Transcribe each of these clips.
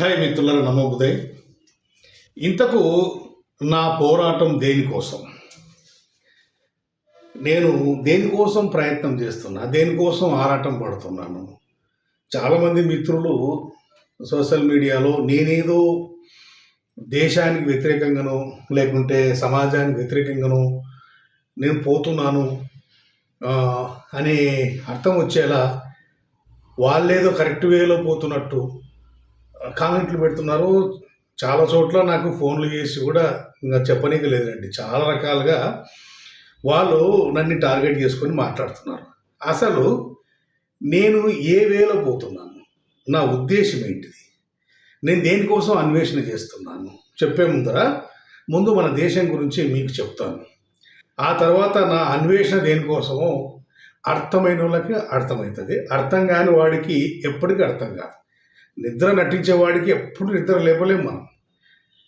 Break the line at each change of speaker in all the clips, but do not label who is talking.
Hi మిత్రులారా నమో ఇంతకు నా పోరాటం దేనికోసం నేను దేనికోసం ప్రయత్నం చేస్తున్నా? దేనికోసం ఆరాటం పడుతున్నాను? చాలామంది మిత్రులు సోషల్ మీడియాలో నేనేదో దేశానికి వ్యతిరేకంగానో లేకుంటే సమాజానికి వ్యతిరేకంగానో నేను పోతున్నాను అని అనే అర్థం వచ్చేలా వాళ్ళేదో కరెక్ట్ వేలో పోతున్నట్టు కామెంట్లు పెడుతున్నారు. చాలా చోట్ల నాకు ఫోన్లు చేసి కూడా ఇంకా చెప్పనీకి లేదండి చాలా రకాలుగా వాళ్ళు నన్ను టార్గెట్ చేసుకొని మాట్లాడుతున్నారు. అసలు నేను ఏ వేలో పోతున్నాను? నా ఉద్దేశం ఏంటిది? నేను దేనికోసం అన్వేషణ చేస్తున్నాను? చెప్పే ముందర ముందు మన దేశం గురించి మీకు చెప్తాను. ఆ తర్వాత నా అన్వేషణ దేనికోసమో అర్థమైన వాళ్ళకి అర్థమవుతుంది. అర్థం కాని వాడికి ఎప్పటికీ అర్థం కాదు. నిద్ర నటించే వాడికి ఎప్పుడు నిద్ర లేపలేము మనం.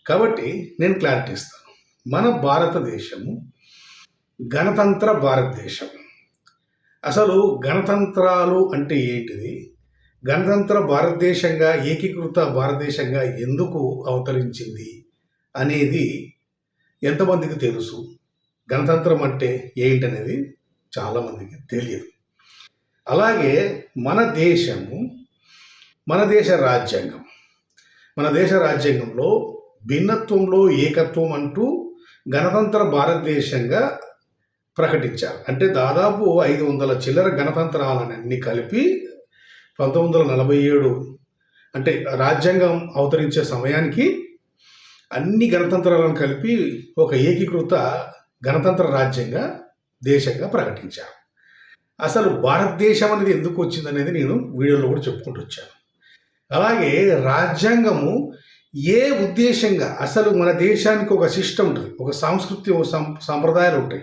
కాబట్టి నేను క్లారిటీ ఇస్తాను. మన భారతదేశము గణతంత్ర భారతదేశం. అసలు గణతంత్రాలు అంటే ఏంటిది? గణతంత్ర భారతదేశంగా ఏకీకృత భారతదేశంగా ఎందుకు అవతరించింది అనేది ఎంతమందికి తెలుసు? గణతంత్రం అంటే ఏంటనేది చాలామందికి తెలియదు. అలాగే మన దేశము మన దేశ రాజ్యాంగం. మన దేశ రాజ్యాంగంలో భిన్నత్వంలో ఏకత్వం అంటూ గణతంత్ర భారతదేశంగా ప్రకటించారు. అంటే దాదాపు ఐదు వందల చిల్లర గణతంత్రాలన్నీ కలిపి పంతొమ్మిది వందల నలభై ఏడు అంటే రాజ్యాంగం అవతరించే సమయానికి అన్ని గణతంత్రాలను కలిపి ఒక ఏకీకృత గణతంత్ర రాజ్యంగా దేశంగా ప్రకటించారు. అసలు భారతదేశం అనేది ఎందుకు వచ్చింది అనేది నేను వీడియోలో కూడా చెప్పుకుంటూ వచ్చాను. అలాగే రాజ్యాంగము ఏ ఉద్దేశంగా అసలు మన దేశానికి ఒక సిస్టమ్ ఉంటుంది ఒక సంస్కృతి ఒక సం- సాంప్రదాయాలు ఉంటాయి.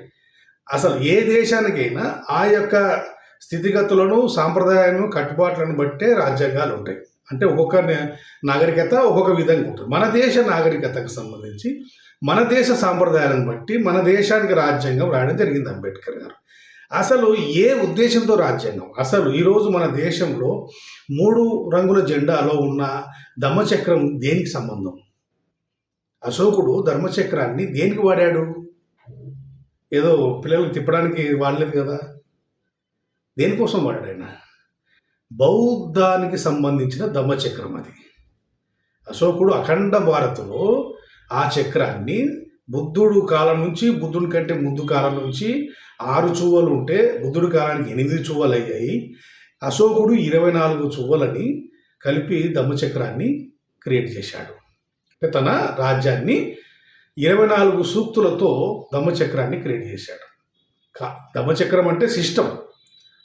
అసలు ఏ దేశానికైనా ఆ యొక్క స్థితిగతులను సాంప్రదాయాలను కట్టుబాట్లను బట్టే రాజ్యాంగాలు ఉంటాయి. అంటే ఒక్కొక్క నాగరికత ఒక్కొక్క విధంగా ఉంటుంది. మన దేశ నాగరికతకు సంబంధించి మన దేశ సాంప్రదాయాలను బట్టి మన దేశానికి రాజ్యాంగం రాయడం జరిగింది అంబేద్కర్ గారు. అసలు ఏ ఉద్దేశంతో రాజ్యాంగం? అసలు ఈరోజు మన దేశంలో మూడు రంగుల జెండాలో ఉన్న ధమ్మచక్రం దేనికి సంబంధం? అశోకుడు ధర్మచక్రాన్ని దేనికి వాడాడు? ఏదో పిల్లలకు తిప్పడానికి వాడలేదు కదా. దేనికోసం వాడాడు ఆయన? బౌద్ధానికి సంబంధించిన ధమ్మచక్రం అది. అశోకుడు అఖండ భారత్లో ఆ చక్రాన్ని బుద్ధుడు కాలం నుంచి బుద్ధుడి కంటే ముందు కాలం నుంచి ఆరు చువ్వలు ఉంటే బుద్ధుడి కాలానికి ఎనిమిది చువ్వలు అయ్యాయి. అశోకుడు ఇరవై నాలుగు చువ్వలని కలిపి దమ్మచక్రాన్ని క్రియేట్ చేశాడు. అంటే తన రాజ్యాన్ని ఇరవై నాలుగు సూక్తులతో దమ్మచక్రాన్ని క్రియేట్ చేశాడు. కా- అంటే సిస్టమ్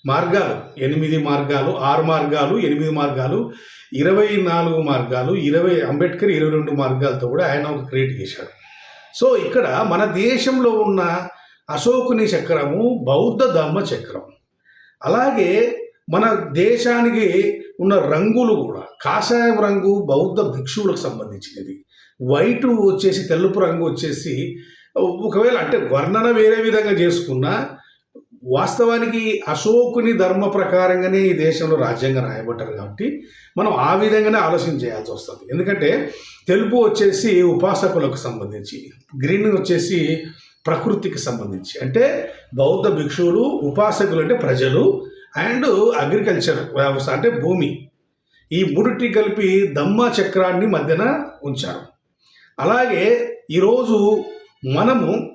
మార్గాలు ఎనిమిది మార్గాలు ఆరు మార్గాలు ఎనిమిది మార్గాలు ఇరవై నాలుగు మార్గాలు ఇరవై అంబేద్కర్ ఇరవై రెండు మార్గాలతో కూడా ఆయన ఒక క్రియేట్ చేశాడు. సో ఇక్కడ మన దేశంలో ఉన్న అశోకుని చక్రము బౌద్ధ ధమ్మ చక్రం. అలాగే మన దేశానికి ఉన్న రంగులు కూడా కాషాయం రంగు బౌద్ధ భిక్షువులకు సంబంధించినది. వైటు వచ్చేసి తెలుపు రంగు వచ్చేసి ఒకవేళ అంటే వర్ణన వేరే విధంగా చేసుకున్నా వాస్తవానికి అశోకుని ధర్మ ప్రకారంగానే ఈ దేశంలో రాజ్యాంగం రాయబడ్డారు కాబట్టి మనం ఆ విధంగానే ఆలోచన చేయాల్సి వస్తుంది. ఎందుకంటే తెలుపు వచ్చేసి ఉపాసకులకు సంబంధించి గ్రీన్ వచ్చేసి ప్రకృతికి సంబంధించి. అంటే బౌద్ధ భిక్షువులు ఉపాసకులు అంటే ప్రజలు అండ్ అగ్రికల్చర్ వ్యవసాయం అంటే భూమి. ఈ మూడిటి కలిపి దమ్మ చక్రాన్ని మధ్యన ఉంచారు. అలాగే ఈరోజు మనము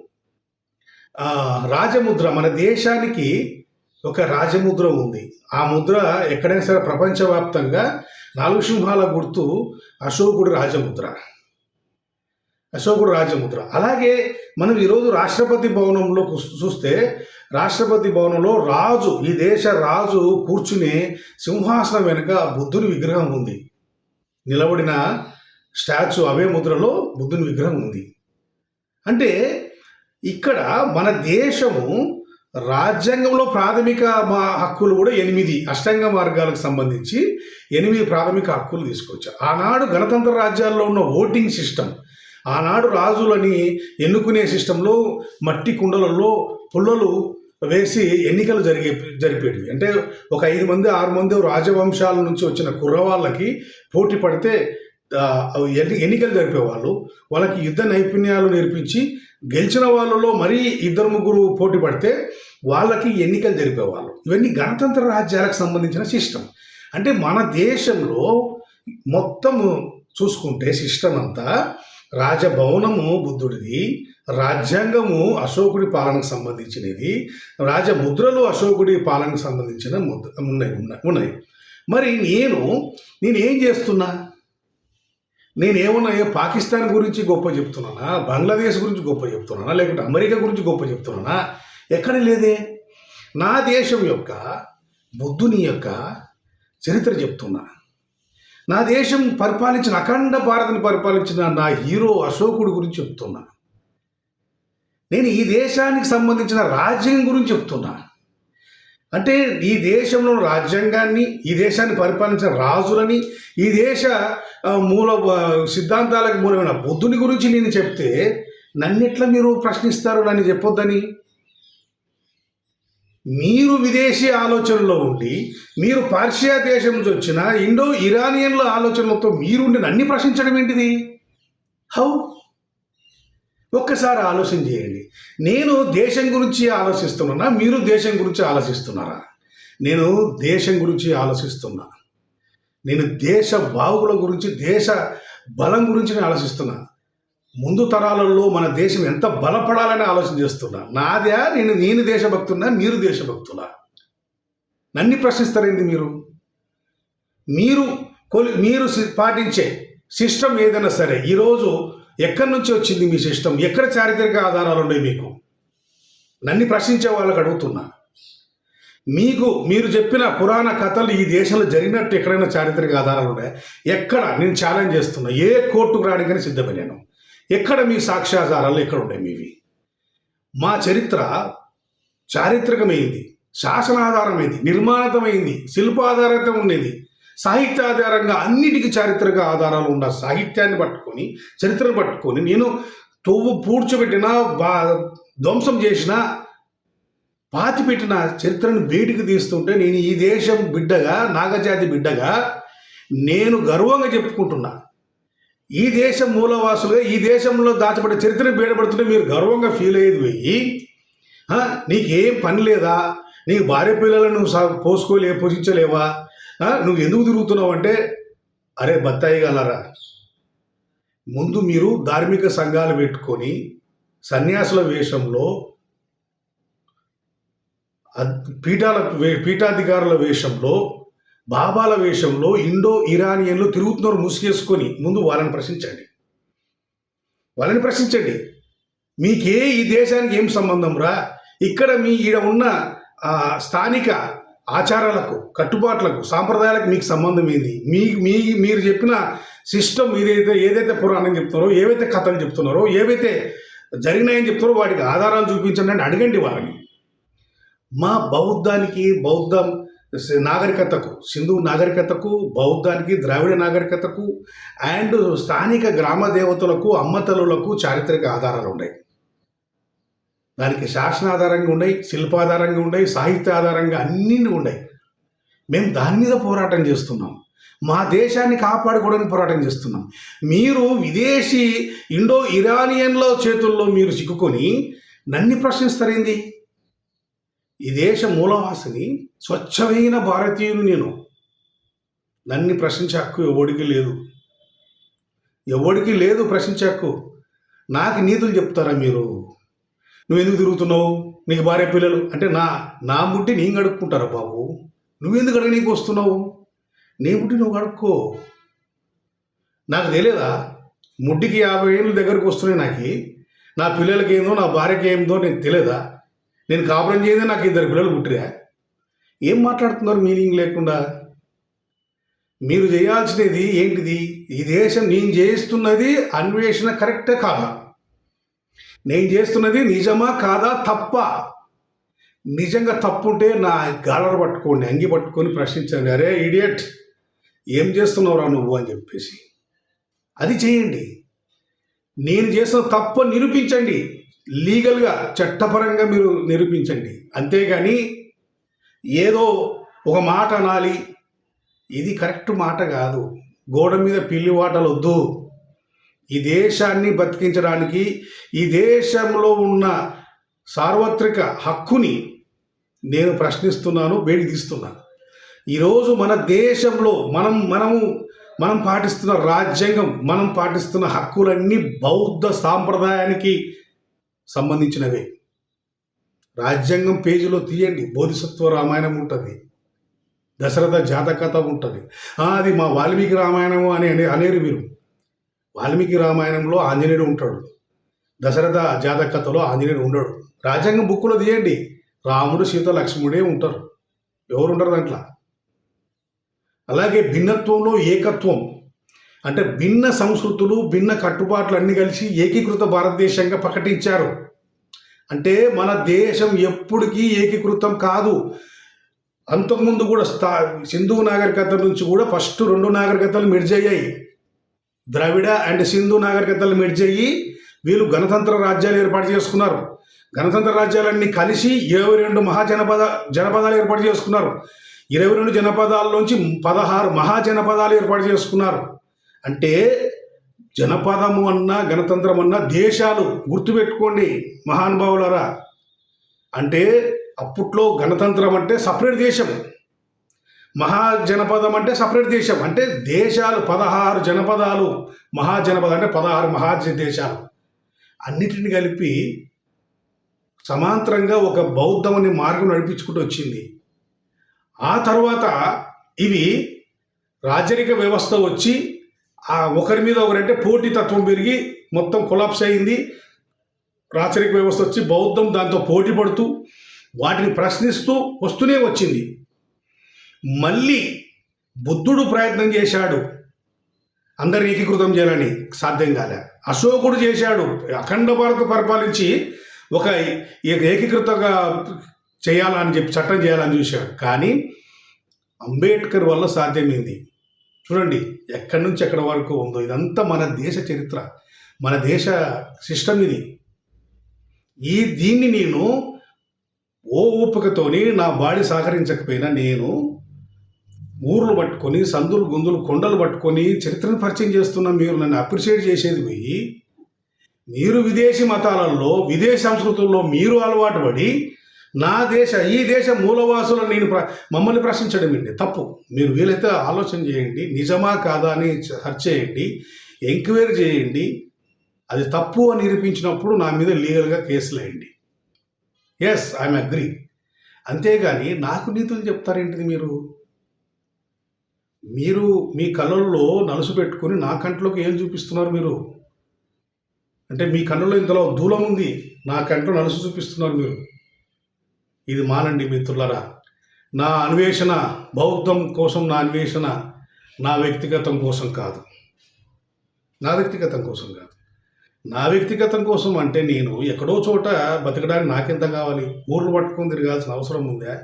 రాజముద్ర మన దేశానికి ఒక రాజముద్ర ఉంది. ఆ ముద్ర ఎక్కడైనా సరే ప్రపంచవ్యాప్తంగా నాలుగు సింహాల గుర్తు అశోకుడు రాజముద్ర. అశోకుడు రాజముద్ర. అలాగే మనం ఈరోజు రాష్ట్రపతి భవనంలో చూస్తే రాష్ట్రపతి భవనంలో రాజు ఈ దేశ రాజు కూర్చుని సింహాసనం వెనుక బుద్ధుని విగ్రహం ఉంది. నిలబడిన స్టాచ్యూ అవే ముద్రలో బుద్ధుని విగ్రహం ఉంది. అంటే ఇక్కడ మన దేశము రాజ్యాంగంలో ప్రాథమిక మా హక్కులు కూడా ఎనిమిది అష్టాంగ మార్గాలకు సంబంధించి ఎనిమిది ప్రాథమిక హక్కులు తీసుకొచ్చారు. ఆనాడు గణతంత్ర రాజ్యాల్లో ఉన్న ఓటింగ్ సిస్టమ్ ఆనాడు రాజులని ఎన్నుకునే సిస్టంలో మట్టి కుండలలో పుల్లలు వేసి ఎన్నికలు జరిగే జరిపేటివి. అంటే ఒక ఐదు మంది ఆరు మంది రాజవంశాల నుంచి వచ్చిన కుర్రవాళ్ళకి పోటీ పడితే ఎన్నికలు జరిపేవాళ్ళు వాళ్ళకి యుద్ధ నైపుణ్యాలు నేర్పించి గెలిచిన వాళ్ళలో మరీ ఇద్దరు ముగ్గురు పోటీ పడితే వాళ్ళకి ఎన్నికలు జరిపేవాళ్ళు ఇవన్నీ గణతంత్ర రాజ్యాలకు సంబంధించిన సిస్టమ్. అంటే మన దేశంలో మొత్తం చూసుకుంటే సిస్టమ్ అంతా రాజభవనము బుద్ధుడిది రాజ్యాంగము అశోకుడి పాలనకు సంబంధించినది రాజముద్రలు అశోకుడి పాలనకు సంబంధించిన ముద్ర ఉన్నాయి ఉన్నాయి ఉన్నాయి. మరి నేను నేనేం చేస్తున్నా? నేనేమన్నా ఏ పాకిస్తాన్ గురించి గొప్ప చెప్తున్నానా? బంగ్లాదేశ్ గురించి గొప్ప చెప్తున్నానా? లేకుంటే అమెరికా గురించి గొప్ప చెప్తున్నానా? ఎక్కడ లేదే? నా దేశం యొక్క బుద్ధుని యొక్క చరిత్ర చెప్తున్నా. నా దేశం పరిపాలించిన అఖండ భారత్ని పరిపాలించిన నా హీరో అశోకుడి గురించి చెప్తున్నా. నేను ఈ దేశానికి సంబంధించిన రాజ్యం గురించి చెప్తున్నా. అంటే ఈ దేశంలో రాజ్యాంగాన్ని ఈ దేశాన్ని పరిపాలించిన రాజులని ఈ దేశ మూల సిద్ధాంతాలకు మూలమైన బుద్ధుని గురించి నేను చెప్తే నన్నెట్లా మీరు ప్రశ్నిస్తారు? నన్ను చెప్పొద్దని. మీరు విదేశీ ఆలోచనలో ఉండి మీరు పార్షియా దేశం నుంచి వచ్చిన ఇండో ఇరానియన్ల ఆలోచనలతో మీరుండి నన్ను ప్రశ్నించడం ఏంటిది? హౌ? ఒక్కసారి ఆలోచన చేయండి. నేను దేశం గురించి ఆలోచిస్తున్నానా? మీరు దేశం గురించి ఆలోచిస్తున్నారా? నేను దేశం గురించి ఆలోచిస్తున్నా నేను దేశ బావుల గురించి దేశ బలం గురించి నేను ఆలోచిస్తున్నా. ముందు తరాలలో మన దేశం ఎంత బలపడాలని ఆలోచన చేస్తున్నా. నాదే నేను నేను దేశభక్తున్నా మీరు దేశభక్తులా? నన్ను ప్రశ్నిస్తారేంటి మీరు? మీరు కొలి మీరు సి- పాటించే సిస్టమ్ ఏదైనా సరే ఈరోజు ఎక్కడి నుంచి వచ్చింది మీ సిస్టమ్? ఎక్కడ చారిత్రక ఆధారాలు ఉన్నాయి మీకు? నన్ను ప్రశ్నించే వాళ్ళకి అడుగుతున్నా. మీకు మీరు చెప్పిన పురాణ కథలు ఈ దేశంలో జరిగినట్టు ఎక్కడైనా చారిత్రక ఆధారాలు ఉన్నాయి? ఎక్కడ? నేను ఛాలెంజ్ చేస్తున్నా. ఏ కోర్టుకు రావడానికైనా సిద్ధమయ్యాను ఎక్కడ మీ సాక్ష్యాధారాలు ఎక్కడ ఉన్నాయి మీవి? మా చరిత్ర చారిత్రకమైంది శాసనాధారమైంది నిర్మాణితమైంది శిల్పాధారితం ఉండేది. సాహిత్యాధారంగా అన్నిటికీ చారిత్రక ఆధారాలు ఉన్న సాహిత్యాన్ని పట్టుకొని చరిత్రను పట్టుకొని నేను తొవ్వు పూడ్చబెట్టిన బా ధ్వంసం చేసిన పాతి పెట్టిన చరిత్రను బయటికి తీస్తుంటే నేను ఈ దేశం బిడ్డగా నాగజాతి బిడ్డగా నేను గర్వంగా చెప్పుకుంటున్నా. ఈ దేశం మూలవాసులుగా ఈ దేశంలో దాచబడే చరిత్రను బయటపడుతుంటే మీరు గర్వంగా ఫీల్ అయ్యేది పోయి నీకేం పని లేదా? నీకు భార్య పిల్లలను నువ్వు సా- పోసుకోలే పోషించలేవా? నువ్వు ఎందుకు తిరుగుతున్నావు అంటే అరే బత్తాయి గలరా ముందు మీరు ధార్మిక సంఘాలు పెట్టుకొని సన్యాసుల వేషంలో పీఠాల వే- పీఠాధికారుల వేషంలో బాబాల వేషంలో ఇండో ఇరానియన్లు తిరుగుతున్నారు మూసుకేసుకొని ముందు వాళ్ళని ప్రశ్నించండి. వాళ్ళని ప్రశ్నించండి. మీకే ఈ దేశానికి ఏం సంబంధం రా? ఇక్కడ మీ ఈడ ఉన్న స్థానిక ఆచారాలకు కట్టుబాట్లకు సాంప్రదాయాలకు మీకు సంబంధం ఏంది? మీ మీ మీరు చెప్పిన సిస్టమ్ ఏదైతే ఏదైతే పురాణం చెప్తున్నారో ఏవైతే కథలు చెప్తున్నారో ఏవైతే జరిగినాయని చెప్తున్నారో వాటికి ఆధారాలు చూపించండి అని అడగండి వాళ్ళని. మా బౌద్ధానికి బౌద్ధం నాగరికతకు సింధు నాగరికతకు బౌద్ధానికి ద్రావిడ నాగరికతకు అండ్ స్థానిక గ్రామ దేవతలకు అమ్మతలులకు చారిత్రక ఆధారాలు ఉన్నాయి. దానికి శాసన ఆధారంగా ఉన్నాయి శిల్పాధారంగా ఉన్నాయి సాహిత్య ఆధారంగా అన్నీ ఉన్నాయి. మేము దాని మీద పోరాటం చేస్తున్నాం. మా దేశాన్ని కాపాడుకోవడానికి పోరాటం చేస్తున్నాం. మీరు విదేశీ ఇండో ఇరానియన్ల చేతుల్లో మీరు చిక్కుకొని నన్ను ప్రశ్నిస్తారేంది? ఈ దేశ మూలవాసిని స్వచ్ఛమైన భారతీయుని నేను. నన్ను ప్రశ్నించే హక్కు ఎవడికి లేదు. ఎవడికి లేదు ప్రశ్నించే హక్కు. నాకు నీతులు చెప్తారా మీరు? నువ్వు ఎందుకు తిరుగుతున్నావు? నీకు భార్య పిల్లలు అంటే నా నా ముట్టి నేను గడుక్కుంటారా బాబు? నువ్వెందుకు అడగనీకి వస్తున్నావు? నీ ముట్టి నువ్వు గడుక్కో నాకు తెలియదా? ముడ్డికి యాభై ఏళ్ళు దగ్గరకు వస్తున్నాయి నాకు. నా పిల్లలకి ఏందో నా భార్యకి ఏందో నీకు తెలియదా? నేను కాపురం చేయదే నాకు ఇద్దరు పిల్లలు పుట్టిరా? ఏం మాట్లాడుతున్నారు మీనింగ్ లేకుండా? మీరు చేయాల్సినది ఏంటిది? ఈ దేశం నేను చేస్తున్నది అన్వేషణ కరెక్టే కాదా? నేను చేస్తున్నది నిజమా కాదా? తప్ప. నిజంగా తప్పుంటే నా గాలర పట్టుకోండి అంగి పట్టుకొని ప్రశ్నించండి. అరే ఇడియట్ ఏం చేస్తున్నావురా నువ్వు అని చెప్పేసి. అది చేయండి. నేను చేసిన తప్పు నిరూపించండి. లీగల్గా చట్టపరంగా మీరు నిరూపించండి. అంతేగాని ఏదో ఒక మాట అనాలి. ఇది కరెక్ట్ మాట కాదు. గోడ మీద పిల్లి వాటలు వద్దు ఈ దేశాన్ని బతికించడానికి ఈ దేశంలో ఉన్న సార్వత్రిక హక్కుని నేను ప్రశ్నిస్తున్నాను వేడిదీస్తున్నాను ఈరోజు మన దేశంలో మనం మనము మనం పాటిస్తున్న రాజ్యాంగం మనం పాటిస్తున్న హక్కులన్నీ బౌద్ధ సాంప్రదాయానికి సంబంధించినవే. రాజ్యాంగం పేజీలో తీయండి. బోధిసత్వ రామాయణం ఉంటుంది. దశరథ జాతకథ ఉంటుంది. అది మా వాల్మీకి రామాయణం అని అనే అనేరు మీరు. వాల్మీకి రామాయణంలో ఆంజనేయుడు ఉంటాడు. దశరథ జాతకథలో ఆంజనేయుడు ఉండడు. రాజ్యాంగం బుక్కులో తీయండి. రాముడు సీత లక్ష్మణుడే ఉంటారు. ఎవరు ఉండరు దాంట్లో? అలాగే భిన్నత్వంలో ఏకత్వం. అంటే భిన్న సంస్కృతులు భిన్న కట్టుబాట్లు అన్ని కలిసి ఏకీకృత భారతదేశంగా ప్రకటించారు. అంటే మన దేశం ఎప్పటికీ ఏకీకృతం కాదు. అంతకుముందు కూడా స్థా సింధు నాగరికత నుంచి కూడా ఫస్ట్ రెండు నాగరికతలు మెర్జ్ అయ్యాయి ద్రవిడ అండ్ సింధు నాగరికతలు మెర్జ్ అయ్యి వీళ్ళు గణతంత్ర రాజ్యాలు ఏర్పాటు చేసుకున్నారు. గణతంత్ర రాజ్యాలన్నీ కలిసి ఇరవై రెండు మహాజనపద జనపదాలు ఏర్పాటు చేసుకున్నారు. ఇరవై రెండు జనపదాల్లోంచి పదహారు మహాజనపదాలు ఏర్పాటు చేసుకున్నారు. అంటే జనపదము అన్నా గణతంత్రం అన్నా దేశాలు గుర్తుపెట్టుకోండి మహానుభావులరా. అంటే అప్పట్లో గణతంత్రం అంటే సపరేట్ దేశం. మహాజనపదం అంటే సపరేట్ దేశం. అంటే దేశాలు పదహారు జనపదాలు మహాజనపదం అంటే పదహారు మహా దేశాలు. అన్నిటిని కలిపి సమాంతరంగా ఒక బౌద్ధం అనే మార్గం నడిపించుకుంటూ వచ్చింది. ఆ తర్వాత ఇవి రాజరిక వ్యవస్థ వచ్చి ఒకరి మీద ఒకరంటే పోటీతత్వం పెరిగి మొత్తం కొలాప్స్ అయింది. రాచరిక వ్యవస్థ వచ్చి బౌద్ధం దాంతో పోటీ పడుతూ వాటిని ప్రశ్నిస్తూ వస్తూనే వచ్చింది. మళ్ళీ బుద్ధుడు ప్రయత్నం చేశాడు. అందరి ఏకీకృతం చేయాలని సాధ్యం కాలే. అశోకుడు చేశాడు. అఖండ భారత పరిపాలించి ఒక ఏ- ఏకీకృతంగా చేయాలని చెప్పి చట్టం చేయాలని చూశాడు. కానీ అంబేద్కర్ వల్ల సాధ్యమైంది. చూడండి ఎక్కడి నుంచి ఎక్కడి వరకు ఉందో. ఇదంతా మన దేశ చరిత్ర మన దేశ సిస్టమ్ ఇది. ఈ దీన్ని నేను ఓ ఓపికతోని నా బాడీ సహకరించకపోయినా నేను ఊర్లు పట్టుకొని సందులు గుందులు కొండలు పట్టుకొని చరిత్రను పరిచయం చేస్తున్న మీరు నన్ను అప్రిషియేట్ చేసేది పోయి మీరు విదేశీ మతాలలో విదేశీ సంస్కృతుల్లో మీరు అలవాటు పడి నా దేశ ఈ దేశ మూలవాసులను నేను ప్ర మమ్మల్ని ప్రశ్నించడం ఏంటి? తప్పు. మీరు వీలైతే ఆలోచన చేయండి. నిజమా కాదా అని సెర్చ్ చేయండి. ఎంక్వైరీ చేయండి. అది తప్పు అని నిరూపించినప్పుడు నా మీద లీగల్గా కేసులు వేయండి. ఎస్ ఐఎమ్ అగ్రీ అంతేగాని నాకు నీతులు చెప్తారేంటిది మీరు? మీరు మీ కళ్ళల్లో నలుసు పెట్టుకుని నా కంట్లోకి ఏం చూపిస్తున్నారు మీరు? అంటే మీ కళ్ళలో ఇంతలో దూలం ఉంది. నా కంట్లో నలుసు చూపిస్తున్నారు మీరు. ఇది మానండి మిత్రులరా. నా అన్వేషణ బౌద్ధం కోసం నా అన్వేషణ నా వ్యక్తిగతం కోసం కాదు. నా వ్యక్తిగతం కోసం కాదు. నా వ్యక్తిగతం కోసం అంటే నేను ఎక్కడో చోట బతకడానికి నాకెంత కావాలి? ఊర్లు పట్టుకొని తిరగాల్సిన అవసరం ఉందా?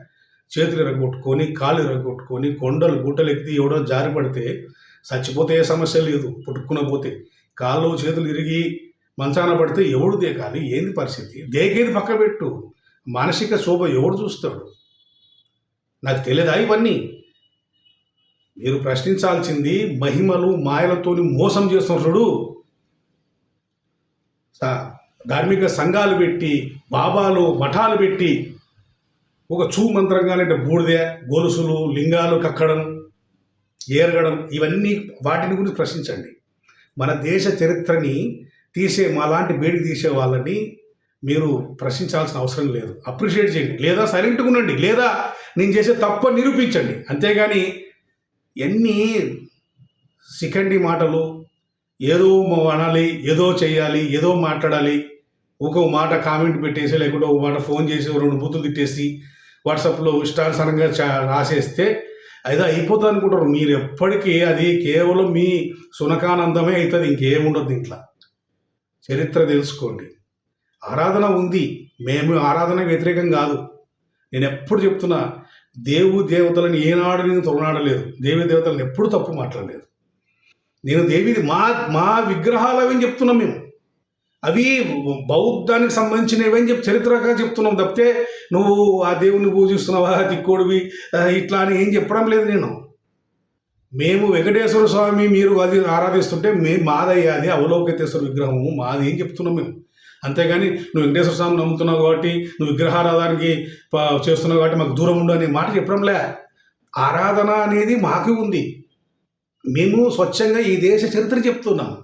చేతులు ఎరగొట్టుకొని కాళ్ళు ఎరగొట్టుకొని కొండలు గుట్టలు ఎక్కి ఎవడో జారి పడితే చచ్చిపోతే ఏ సమస్య లేదు పుట్టుకున్న పోతే. కాళ్ళు చేతులు ఇరిగి మంచాన పడితే ఎవడు దేకాలి? ఏంది పరిస్థితి? దేకేది పక్క పెట్టు. మానసిక శోభ ఎవడు చూస్తాడు? నాకు తెలియదా ఇవన్నీ? మీరు ప్రశ్నించాల్సింది మహిమలు మాయలతోని మోసం చేస్తున్నారు ధార్మిక సంఘాలు పెట్టి బాబాలు మఠాలు పెట్టి ఒక చూ మంత్రంగానంటే బూడిద గొలుసులు లింగాలు కక్కడం ఏరగడం ఇవన్నీ వాటిని గురించి ప్రశ్నించండి. మన దేశ చరిత్రని తీసే మాలాంటి వేడి తీసే వాళ్ళని మీరు ప్రశ్నించాల్సిన అవసరం లేదు. అప్రిషియేట్ చేయండి. లేదా సైలెంట్గా ఉండండి. లేదా నేను చేసే తప్ప నిరూపించండి. అంతేగాని ఎన్ని సికండి మాటలు ఏదో అనాలి ఏదో చేయాలి ఏదో మాట్లాడాలి ఒక మాట కామెంట్ పెట్టేసి లేకుంటే ఒక మాట ఫోన్ చేసి రెండు బూతులు తిట్టేసి వాట్సాప్లో ఇష్టానుసారంగా చా రాసేస్తే అయితే అయిపోతుంది అనుకుంటారు. మీరు ఎప్పటికీ అది కేవలం మీ సునకానందమే అవుతుంది. ఇంకేముండదు దీంట్లో. చరిత్ర తెలుసుకోండి. ఆరాధన ఉంది. మేము ఆరాధన వ్యతిరేకం కాదు. నేను ఎప్పుడు చెప్తున్నా దేవు దేవతలను ఏనాడు నేను తొలనాడలేదు. దేవి దేవతలను ఎప్పుడు తప్పు మాట్లాడలేదు. నేను దేవిది మా మా విగ్రహాలు అవి చెప్తున్నాం మేము. అవి బౌద్ధానికి సంబంధించినవి అని చెప్పి చరిత్రగా చెప్తున్నాం తప్పితే నువ్వు ఆ దేవుణ్ణి పూజిస్తున్నావా తిక్కోడివి ఇట్లా అని ఏం చెప్పడం లేదు నేను. మేము వెంకటేశ్వర స్వామి మీరు అది ఆరాధిస్తుంటే మేము మాదయ్యాది అవలోకితేశ్వర విగ్రహము మాది ఏం చెప్తున్నాం మేము. అంతేగాని నువ్వు వెంకటేశ్వర స్వామి నమ్ముతున్నావు కాబట్టి నువ్వు విగ్రహారాధానికి చేస్తున్నావు కాబట్టి మాకు దూరం ఉండు అనే మాట చెప్పడంలే. ఆరాధన అనేది మాకు ఉంది. మేము స్వచ్ఛంగా ఈ దేశ చరిత్ర చెప్తున్నాం.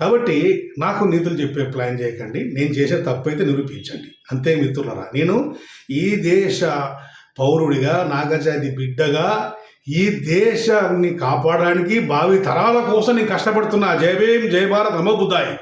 కాబట్టి నాకు నీతులు చెప్పే ప్లాన్ చేయకండి. నేను చేసే తప్పైతే నిరూపించండి. అంతే మిత్రులరా. నేను ఈ దేశ పౌరుడిగా నాగజాతి బిడ్డగా ఈ దేశాన్ని కాపాడడానికి భావి తరాల కోసం నేను కష్టపడుతున్నా. జయ భీం జయ భారత్ నమో బుద్ధాయి.